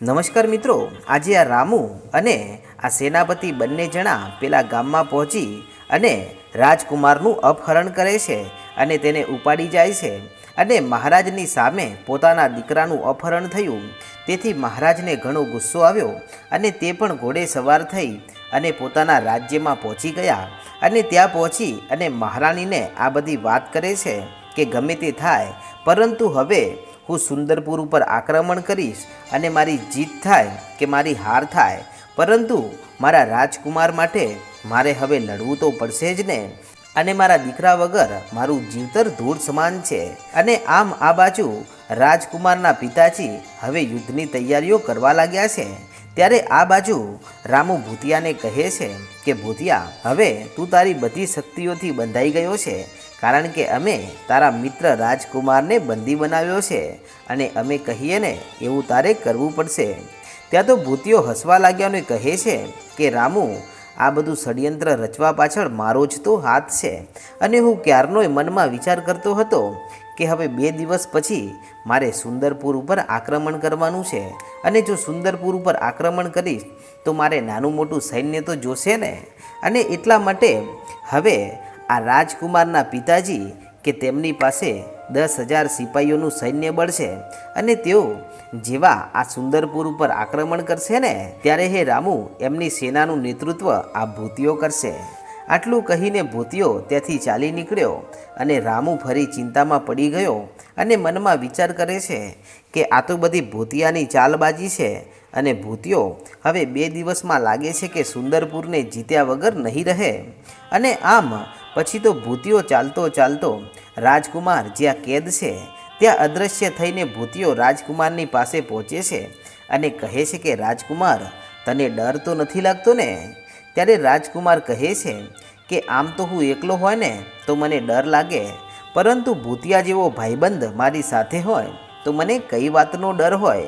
નમસ્કાર મિત્રો, આજે આ રામુ અને આ સેનાપતિ બંને જણા પેલા ગામમાં પહોંચી અને રાજકુમારનું અપહરણ કરે છે અને તેને ઉપાડી જાય છે અને મહારાજની સામે પોતાના દીકરાનું અપહરણ થયું. તેથી મહારાજને ઘણો ગુસ્સો આવ્યો અને તે પણ ઘોડે સવાર થઈ અને પોતાના રાજ્યમાં પહોંચી ગયા અને ત્યાં પહોંચી અને મહારાણીને આ બધી વાત કરે છે કે ગમે તે થાય, પરંતુ હવે હું સુંદરપુર ઉપર આક્રમણ કરીશ અને મારી જીત થાય કે મારી હાર થાય, પરંતુ મારા રાજકુમાર માટે મારે હવે લડવું તો પડશે જ ને. અને મારા દીકરા વગર મારું જીવતર ધૂળ સમાન છે. અને આમ આ બાજુ રાજકુમારના પિતાજી હવે યુદ્ધની તૈયારીઓ કરવા લાગ્યા છે. ત્યારે આ બાજુ રામુ ભૂતિયાને કહે છે કે, ભૂતિયા, હવે તું તારી બધી શક્તિઓથી બંધાઈ ગયો છે, કારણ કે અમે તારા મિત્ર રાજકુમારને બંદી બનાવ્યો છે અને અમે કહીએ ને, એવું તારે કરવું પડશે. ત્યાં તો ભૂતિયો હસવા લાગ્યા અને કહે છે કે, રામુ, આ બધું ષડયંત્ર રચવા પાછળ મારો જ તો હાથ છે. અને હું ક્યારનોય મનમાં વિચાર કરતો હતો કે હવે બે દિવસ પછી મારે સુંદરપુર ઉપર આક્રમણ કરવાનું છે. અને જો સુંદરપુર ઉપર આક્રમણ કરીશ, તો મારે નાનું મોટું સૈન્ય તો જોશે ને? અને એટલા માટે હવે આ રાજકુમારના પિતાજી કે તેમની પાસે દસ હજાર સિપાહીઓનું સૈન્ય બળ છે. અને તેઓ જેવા આ સુંદરપુર ઉપર આક્રમણ કરશે ને, ત્યારે હે રામુ, એમની સેનાનું નેતૃત્વ આ ભૂતિઓ કરશે. આટલું કહીને ભૂતિયો ત્યાંથી ચાલી નીકળ્યો અને રામુ ફરી ચિંતામાં પડી ગયો અને મનમાં વિચાર કરે છે કે આ તો બધી ભૂતિયાની ચાલબાજી છે અને ભૂતિયો હવે બે દિવસમાં લાગે છે કે સુંદરપુરને જીત્યા વગર નહીં રહે. અને આમ પછી તો ભૂતિયો ચાલતો ચાલતો રાજકુમાર જ્યાં કેદ છે, ત્યાં અદૃશ્ય થઈને ભૂતિયો રાજકુમારની પાસે પહોંચે છે અને કહે છે કે, રાજકુમાર, તને ડર તો નથી લાગતો ને? ત્યારે રાજકુમાર કહે છે કે, આમ તો હું એકલો હોય ને, તો મને ડર લાગે. પરંતુ ભૂતિયા જેવો ભાઈબંધ મારી સાથે હોય, તો મને કઈ વાતનો ડર હોય?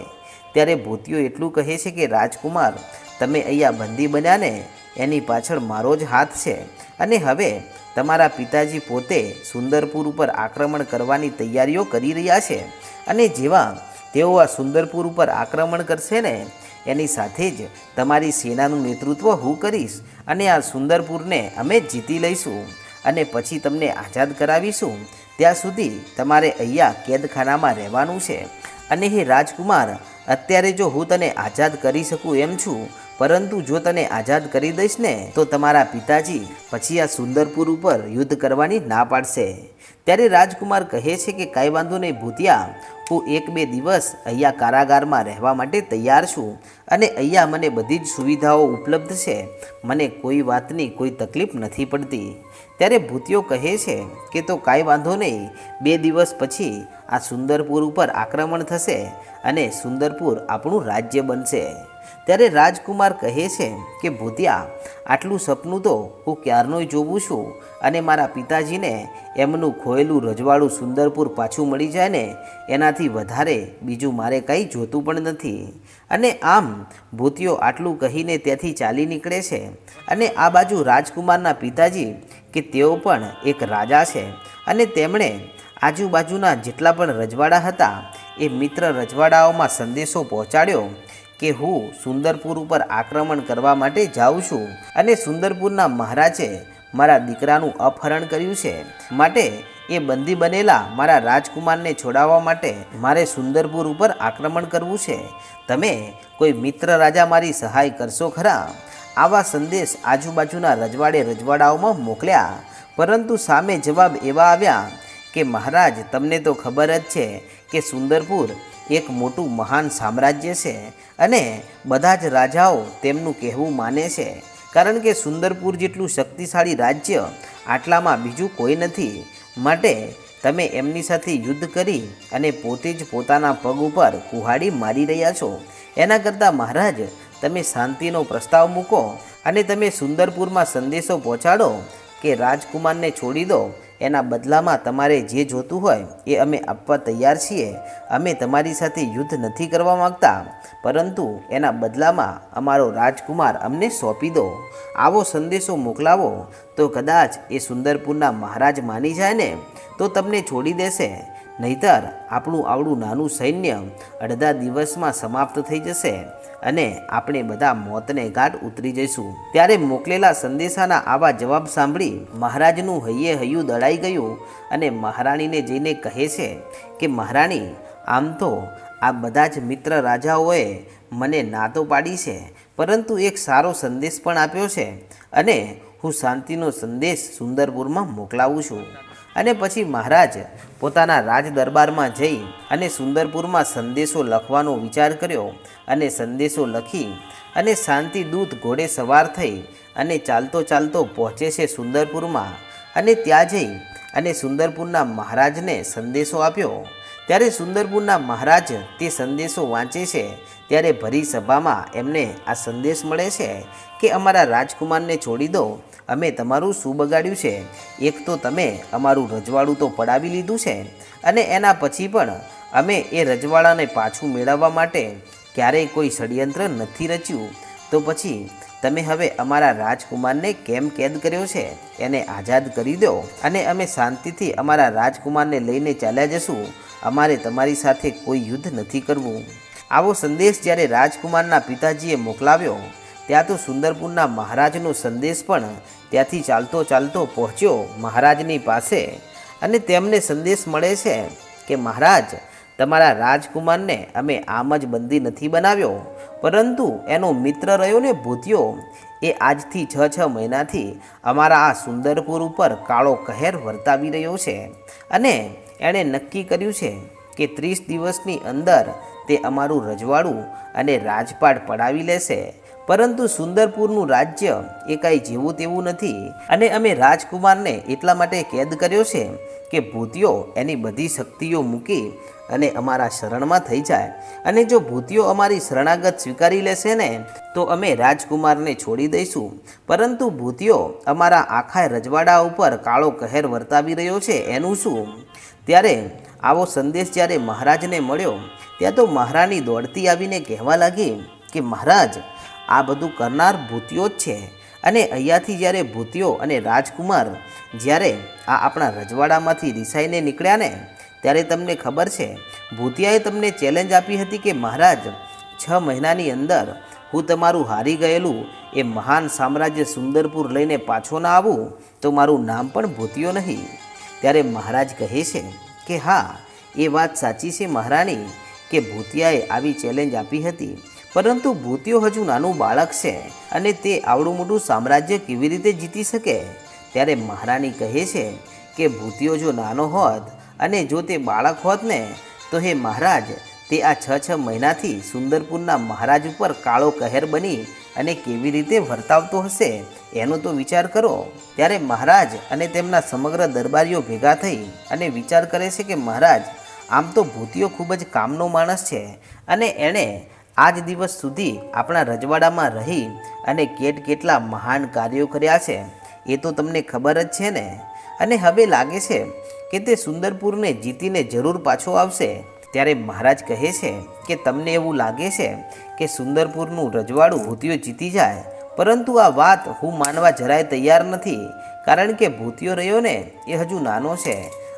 ત્યારે ભૂતિયો એટલું કહે છે કે, રાજકુમાર, તમે અહીંયા બંદી બન્યા ને, એની પાછળ મારો જ હાથ છે. અને હવે તમારા પિતાજી પોતે સુંદરપુર ઉપર આક્રમણ કરવાની તૈયારીઓ કરી રહ્યા છે. અને જેવા તેઓ આ સુંદરપુર ઉપર આક્રમણ કરશે ને એની સાથે જ તમારી સેનાનું નેતૃત્વ હું કરીશ અને આ સુંદરપુરને અમે જીતી લઈશું અને પછી તમને આઝાદ કરાવીશું. ત્યાં સુધી તમારે અહીંયા કેદખાનામાં રહેવાનું છે. અને હે રાજકુમાર, અત્યારે જો હું તને આઝાદ કરી શકું એમ છું પરંતુ જો તને આઝાદ કરી દઈશ ને, તો તમારા પિતાજી પછી આ સુંદરપુર ઉપર યુદ્ધ કરવાની ના પાડશે. ત્યારે રાજકુમાર કહે છે કે કાંઈ વાંધો નહીં ભૂતિયા, હું એક બે દિવસ અહીંયા કારાગારમાં રહેવા માટે તૈયાર છું અને અહીંયા મને બધી જ સુવિધાઓ ઉપલબ્ધ છે. મને કોઈ વાતની કોઈ તકલીફ નથી પડતી. ત્યારે ભૂતિયો કહે છે કે તો કાંઈ વાંધો નહીં, બે દિવસ પછી આ સુંદરપુર ઉપર આક્રમણ થશે અને સુંદરપુર આપણું રાજ્ય બનશે. ત્યારે રાજકુમાર કહે છે કે, ભૂતિયા, આટલું સપનું તો હું ક્યારનોય જોઉં છું અને મારા પિતાજીને એમનું ખોયેલું રજવાડું સુંદરપુર પાછું મળી જાય ને, એનાથી વધારે બીજું મારે કંઈ જોતું પણ નથી. અને આમ ભૂતિયો આટલું કહીને ત્યાંથી ચાલી નીકળે છે. અને આ બાજુ રાજકુમારના પિતાજી કે તેઓ પણ એક રાજા છે. અને તેમણે આજુબાજુના જેટલા પણ રજવાડા હતા, એ મિત્ર રજવાડાઓમાં સંદેશો પહોંચાડ્યો કે હું સુંદરપુર ઉપર આક્રમણ કરવા માટે જાઉં છું અને સુંદરપુરના મહારાજે મારા દીકરાનું અપહરણ કર્યું છે. માટે એ બંદી બનેલા મારા રાજકુમારને છોડાવવા માટે મારે સુંદરપુર ઉપર આક્રમણ કરવું છે. તમે કોઈ મિત્ર રાજા મારી સહાય કરશો ખરા? આવા સંદેશ આજુબાજુના રજવાડે રજવાડાઓમાં મોકલ્યા. પરંતુ સામે જવાબ એવા આવ્યા કે મહારાજ, તમને તો ખબર જ છે કે સુંદરપુર એક મોટું મહાન સામ્રાજ્ય છે અને બધા જ રાજાઓ તેમનું કહેવું માને છે. કારણ કે સુંદરપુર જેટલું શક્તિશાળી રાજ્ય આટલામાં બીજું કોઈ નથી. માટે તમે એમની સાથે યુદ્ધ કરી અને પોતે જ પોતાના પગ ઉપર કુહાડી મારી રહ્યા છો. એના કરતાં મહારાજ, તમે શાંતિનો પ્રસ્તાવ મૂકો અને તમે સુંદરપુરમાં સંદેશો પહોંચાડો કે રાજકુમારને છોડી દો એના બદલામાં તમારે જે જોતું હોય એ અમે આપવા તૈયાર છીએ. અમે તમારી સાથે યુદ્ધ નથી કરવા માગતા, પરંતુ એના બદલામાં અમારો રાજકુમાર અમને સોંપી દો. આવો સંદેશો મોકલાવો. તો કદાચ એ સુંદરપુરના મહારાજ માની જાય ને, તો તમને છોડી દેશે. નહીતર આપણું આવડું નાનું સૈન્ય અડધા દિવસમાં સમાપ્ત થઈ જશે અને આપણે બધા મોતને ઘાટ ઉતરી જઈશું. ત્યારે મોકલેલા સંદેશાના આવા જવાબ સાંભળી મહારાજનું હૈયે હૈયું દળાઈ ગયું અને મહારાણીને જઈને કહે છે કે, મહારાણી, આમ તો આ બધા જ મિત્ર રાજાઓએ મને ના તો પાડી છે, પરંતુ એક સારો સંદેશ પણ આપ્યો છે અને હું શાંતિનો સંદેશ સુંદરપુરમાં મોકલાવું છું. અને પછી મહારાજ પોતાના રાજ દરબારમાં જઈ અને સુંદરપુરમાં સંદેશો લખવાનો વિચાર કર્યો અને સંદેશો લખી અને શાંતિ દૂત ઘોડે સવાર થઈ અને ચાલતો ચાલતો પહોંચે છે સુંદરપુરમાં. અને ત્યાં જઈ અને સુંદરપુરના મહારાજને સંદેશો આપ્યો. ત્યારે સુંદરપુરના મહારાજ તે સંદેશો વાંચે છે. ત્યારે ભરી સભામાં એમને આ સંદેશ મળે છે કે અમારા રાજકુમારને છોડી દો અમે તમારું શું બગાડ્યું છે? એક તો તમે અમારું રજવાડું તો પડાવી લીધું છે અને એના પછી પણ અમે એ રજવાડાને પાછું મેળવવા માટે ક્યારેય કોઈ ષડયંત્ર નથી રચ્યું. તો પછી તમે હવે અમારા રાજકુમારને કેમ કેદ કર્યો છે? એને આઝાદ કરી દો અને અમે શાંતિથી અમારા રાજકુમારને લઈને ચાલ્યા જશું. અમારે તમારી સાથે કોઈ યુદ્ધ નથી કરવું. આવો સંદેશ જ્યારે રાજકુમારના પિતાજીએ મોકલાવ્યો, ત્યાં તો સુંદરપુરના મહારાજનો સંદેશ પણ ત્યાંથી ચાલતો ચાલતો પહોંચ્યો મહારાજની પાસે અને તેમને સંદેશ મળે છે કે મહારાજ, તમારા રાજકુમારને અમે આમ જ બંદી નથી બનાવ્યો, પરંતુ એનો મિત્ર રહ્યો ને ભૂતિયો, એ આજથી છ છ મહિનાથી અમારા આ સુંદરપુર ઉપર કાળો કહેર વર્તાવી રહ્યો છે અને એણે નક્કી કર્યું છે કે ત્રીસ દિવસની અંદર તે અમારું રજવાડું અને રાજપાટ પડાવી લેશે. પરંતુ સુંદરપુરનું રાજ્ય એ કાંઈ જેવું તેવું નથી. અને અમે રાજકુમારને એટલા માટે કેદ કર્યો છે કે ભૂતિયો એની બધી શક્તિઓ મૂકી અને અમારા શરણમાં થઈ જાય. અને જો ભૂતિયો અમારી શરણાગત સ્વીકારી લેશે ને, તો અમે રાજકુમારને છોડી દઈશું. પરંતુ ભૂતિયો અમારા આખા રજવાડા ઉપર કાળો કહેર વર્તાવી રહ્યો છે, એનું શું? ત્યારે આવો સંદેશ જ્યારે મહારાજને મળ્યો, ત્યાં તો મહારાણી દોડતી આવીને કહેવા લાગી કે મહારાજ આ બધું કરનાર ભૂતિયો જ છે. અને અહીંયાથી જ્યારે ભૂતિયો અને રાજકુમાર જ્યારે આ આપણા રજવાડામાંથી રિસાઈને નીકળ્યા ને, ત્યારે તમને ખબર છે, ભૂતિયાએ તમને ચેલેન્જ આપી હતી કે, મહારાજ, છ મહિનાની અંદર હું તમારું હારી ગયેલું એ મહાન સામ્રાજ્ય સુંદરપુર લઈને પાછો ના આવું, તો મારું નામ પણ ભૂતિયો નહીં. ત્યારે મહારાજ કહે છે કે, હા, એ વાત સાચી છે મહારાણી, કે ભૂતિયાએ આવી ચેલેન્જ આપી હતી. પરંતુ ભૂતિયો હજુ નાનું બાળક છે અને તે આવડું મોટું સામ્રાજ્ય કેવી રીતે જીતી શકે? ત્યારે મહારાણી કહે છે કે ભૂતિયો જો નાનો હોત અને જો તે બાળક હોત ને, તો હે મહારાજ, તે આ છ છ મહિનાથી સુંદરપુરના મહારાજ ઉપર કાળો કહેર બની અને કેવી રીતે વર્તાવતો હશે એનો તો વિચાર કરો. ત્યારે મહારાજ અને તેમના સમગ્ર દરબારીઓ ભેગા થઈ અને વિચાર કરે છે કે મહારાજ, આમ તો ભૂતિયો ખૂબ જ કામનો માણસ છે અને એણે આજ દિવસ સુધી આપણા રજવાડામાં રહી અને કેટ કેટલા મહાન કાર્યો કર્યા છે, એ તો તમને ખબર જ છે ને? અને હવે લાગે છે કે તે સુંદરપુરને જીતીને જરૂર પાછો આવશે. ત્યારે મહારાજ કહે છે કે તમને એવું લાગે છે કે સુંદરપુરનું રજવાડું ભૂતિયો જીતી જાય? પરંતુ આ વાત હું માનવા જરાય તૈયાર નથી, કારણ કે ભૂતિયો રહ્યો ને એ હજુ નાનો છે.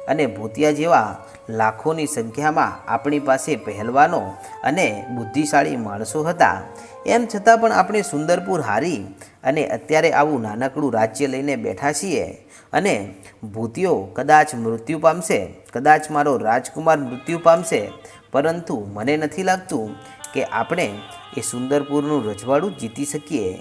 અને ભૂતિયા જેવા લાખોની સંખ્યામાં આપણી પાસે પહેલવાનો અને બુદ્ધિશાળી માણસો હતા. એમ છતાં પણ આપણે સુંદરપુર હારી અને અત્યારે આવું નાનકડું રાજ્ય લઈને બેઠા છીએ અને ભૂતિયો કદાચ મૃત્યુ પામશે, કદાચ મારો રાજકુમાર મૃત્યુ પામશે, પરંતુ મને નથી લાગતું કે આપણે એ સુંદરપુરનું રજવાડું જીતી શકીએ.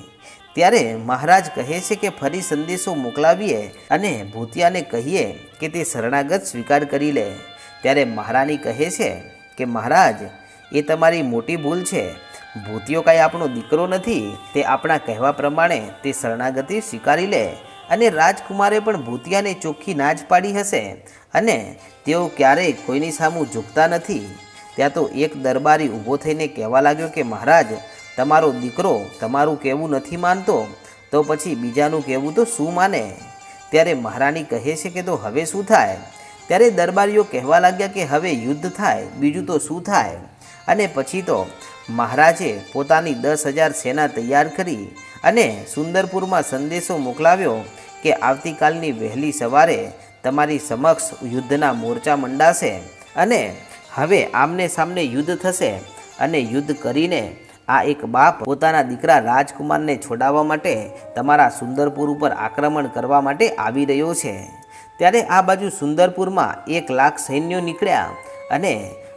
ત્યારે મહારાજ કહે છે કે ફરી સંદેશો મોકલાવીએ અને ભૂતિયાને કહીએ કે તે શરણાગત સ્વીકાર કરી લે. ત્યારે મહારાણી કહે છે કે, મહારાજ, એ તમારી મોટી ભૂલ છે. ભૂતિયો કાંઈ આપણો દીકરો નથી. તે આપણા કહેવા પ્રમાણે તે શરણાગતિ સ્વીકારી લે અને રાજકુમારે પણ ભૂતિયાને ચોખ્ખી ના જ પાડી હશે અને તેઓ ક્યારેય કોઈની સામું ઝૂકતા નથી. ત્યાં તો એક દરબારી ઊભો થઈને કહેવા લાગ્યો કે, મહારાજ તમારો દીકરો તમારું કહેવું નથી માનતો, તો પછી બીજાનું કહેવું તો શું માને? ત્યારે મહારાણી કહે છે કે તો હવે શું થાય? ત્યારે દરબારીઓ કહેવા લાગ્યા કે હવે યુદ્ધ થાય, બીજું તો શું થાય? અને પછી તો મહારાજે પોતાની દસ હજાર સેના તૈયાર કરી અને સુંદરપુરમાં સંદેશો મોકલાવ્યો કે આવતીકાલની વહેલી સવારે તમારી સમક્ષ યુદ્ધના મોરચા મંડાશે અને હવે આમને સામને યુદ્ધ થશે અને યુદ્ધ કરીને આ એક બાપ પોતાના દીકરા રાજકુમારને છોડાવવા માટે તમારા સુંદરપુર ઉપર આક્રમણ કરવા માટે આવી રહ્યો છે. ત્યારે આ બાજુ સુંદરપુરમાં એક લાખ સૈન્યો નીકળ્યા અને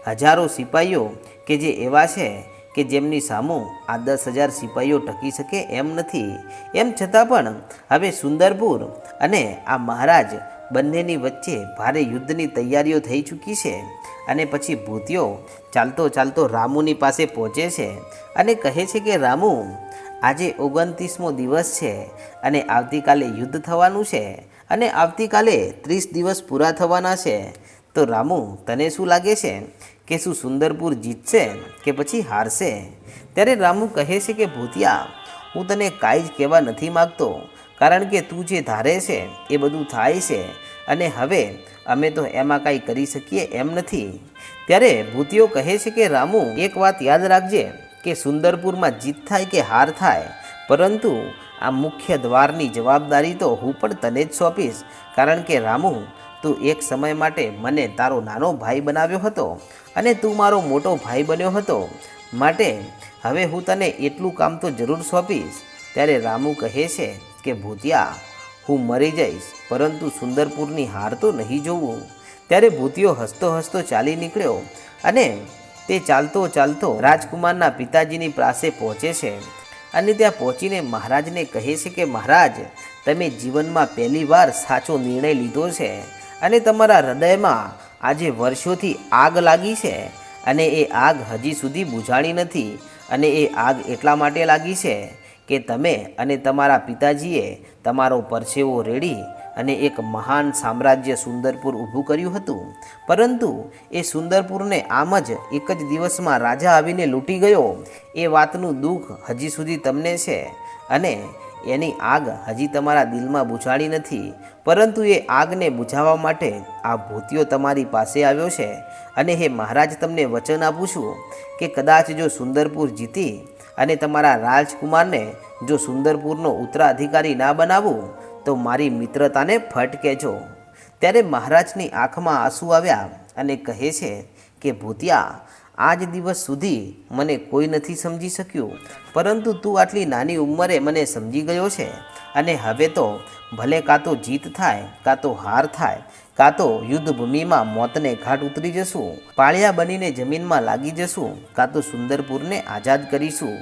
હજારો સિપાહીઓ કે જે એવા છે કે જેમની સામું આ દસ હજાર સિપાહીઓ ટકી શકે એમ નથી. એમ છતાં પણ હવે સુંદરપુર અને આ મહારાજ બંનેની વચ્ચે ભારે યુદ્ધની તૈયારીઓ થઈ ચૂકી છે અને પછી ભૂતિયો ચાલતો ચાલતો રામુની પાસે પહોંચે છે અને કહે છે કે, રામુ, આજે ઓગણત્રીસમો દિવસ છે અને આવતીકાલે યુદ્ધ થવાનું છે અને આવતીકાલે ત્રીસ દિવસ પૂરા થવાના છે. તો રામુ, તને શું લાગે છે? કે શું સુંદરપુર જીતશે કે પછી હારશે? ત્યારે રામુ કહે છે કે, ભૂતિયા, હું તને કાંઈ જ કહેવા નથી માગતો. કારણ કે તું જે ધારે છે, એ બધું થાય છે અને હવે અમે તો એમાં કાંઈ કરી શકીએ એમ નથી. ત્યારે ભૂતિઓ કહે છે કે, રામુ, એક વાત યાદ રાખજે કે સુંદરપુરમાં જીત થાય કે હાર થાય, પરંતુ આ મુખ્ય દ્વારની જવાબદારી તો હું પણ તને જ સોંપીશ. કારણ કે, રામુ, તું એક સમય માટે મને તારો નાનો ભાઈ બનાવ્યો હતો અને તું મારો મોટો ભાઈ બન્યો હતો. માટે હવે હું તને એટલું કામ તો જરૂર સોંપીશ. ત્યારે રામુ કહે છે કે ભૂતિયા, હું મરી જઈશ, પરંતુ સુંદરપુરની હાર તો નહીં જોવું. ત્યારે ભૂતિયો હસતો હસતો ચાલી નીકળ્યો અને તે ચાલતો ચાલતો રાજકુમારના પિતાજીની પાસે પહોંચે છે અને ત્યાં પહોંચીને મહારાજને કહે છે કે, મહારાજ, તમે જીવનમાં પહેલી વાર સાચો નિર્ણય લીધો છે અને તમારા હૃદયમાં આજે વર્ષોથી આગ લાગી છે અને એ આગ હજી સુધી બુઝાણી નથી અને એ આગ એટલા માટે લાગી છે કે તમે અને તમારા પિતાજીએ તમારો પરસેવો રેડી અને એક મહાન સામ્રાજ્ય સુંદરપુર ઊભું કર્યું હતું. પરંતુ એ સુંદરપુરને આમ જ એક જ દિવસમાં રાજા આવીને લૂંટી ગયો. એ વાતનું દુઃખ હજી સુધી તમને છે અને એની આગ હજી તમારા દિલમાં બુઝાડી નથી. પરંતુ એ આગને બુઝાવવા માટે આ ભૂતિયો તમારી પાસે આવ્યો છે. અને હે મહારાજ, તમને વચન આપું છું કે કદાચ જો સુંદરપુર જીતી અને તમારા રાજકુમારને જો સુંદરપુરનો ઉત્તરાધિકારી ના બનાવું, તો મારી મિત્રતાને ફટ કહેજો ત્યારે મહારાજની આંખમાં આંસુ આવ્યા અને કહે છે કે, ભૂતિયા, આજ દિવસ સુધી મને કોઈ નથી સમજી શક્યું. પરંતુ તું આટલી નાની ઉંમરે મને સમજી ગયો છે. અને હવે તો ભલે કાં તો જીત થાય, કાં તો હાર થાય કાં તો યુદ્ધભૂમિમાં મોતને ઘાટ ઉતરી જશું, પાળિયા બનીને જમીનમાં લાગી જશું, કાં તો સુંદરપુરને આઝાદ કરીશું.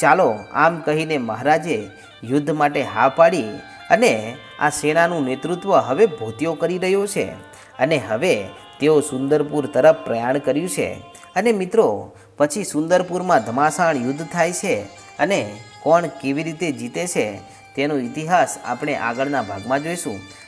ચાલો આમ કહીને મહારાજે યુદ્ધ માટે હા પાડી અને આ સેનાનું નેતૃત્વ હવે ભોતિયો કરી રહ્યો છે અને હવે તેઓ સુંદરપુર તરફ પ્રયાણ કર્યું છે. અને મિત્રો, પછી સુંદરપુરમાં ધમાસાણ યુદ્ધ થાય છે અને કોણ કેવી રીતે જીતે છે તેનો ઇતિહાસ આપણે આગળના ભાગમાં જોઈશું.